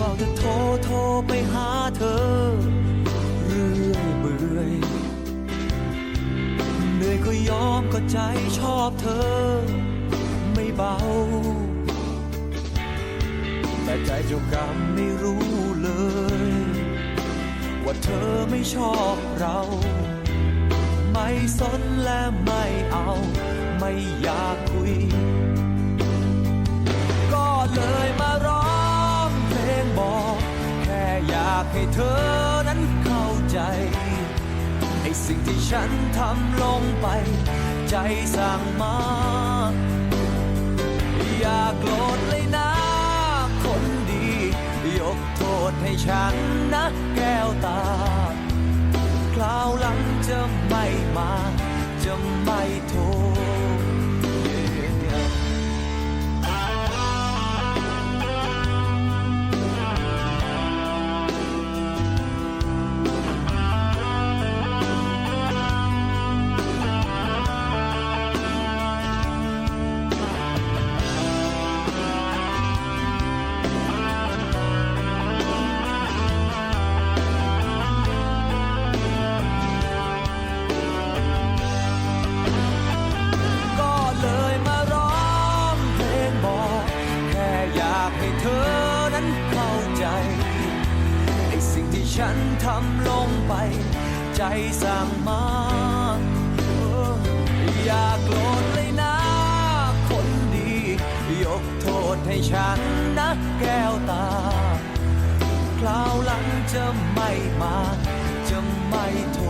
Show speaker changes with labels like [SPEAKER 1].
[SPEAKER 1] เฝ้าจะโทรโทรไปหาเธอ เรื่อยเบื่อยเหนื่อยก็ยอมก็ใจชอบเธอ ไม่เบา แต่ใจเจ้ากรรมไม่รู้เลย ว่าเธอไม่ชอบเรา ไม่สนและไม่เอา ไม่อยากคุย สิ่งที่ฉันทำลงไป ใจสั่งมา อย่าโกรธเลยนะ คนดี ยกโทษให้ฉันนะแก้วตา คราวหลังจะไม่มา จะไม่โทษ ฉันทำลงไป ใจสั่งมาอออย่าโกรธเลยนะ คนดี ยกโทษให้ฉันนะแก้วตา คราวหลังจะไม่มา จะไม่โทษ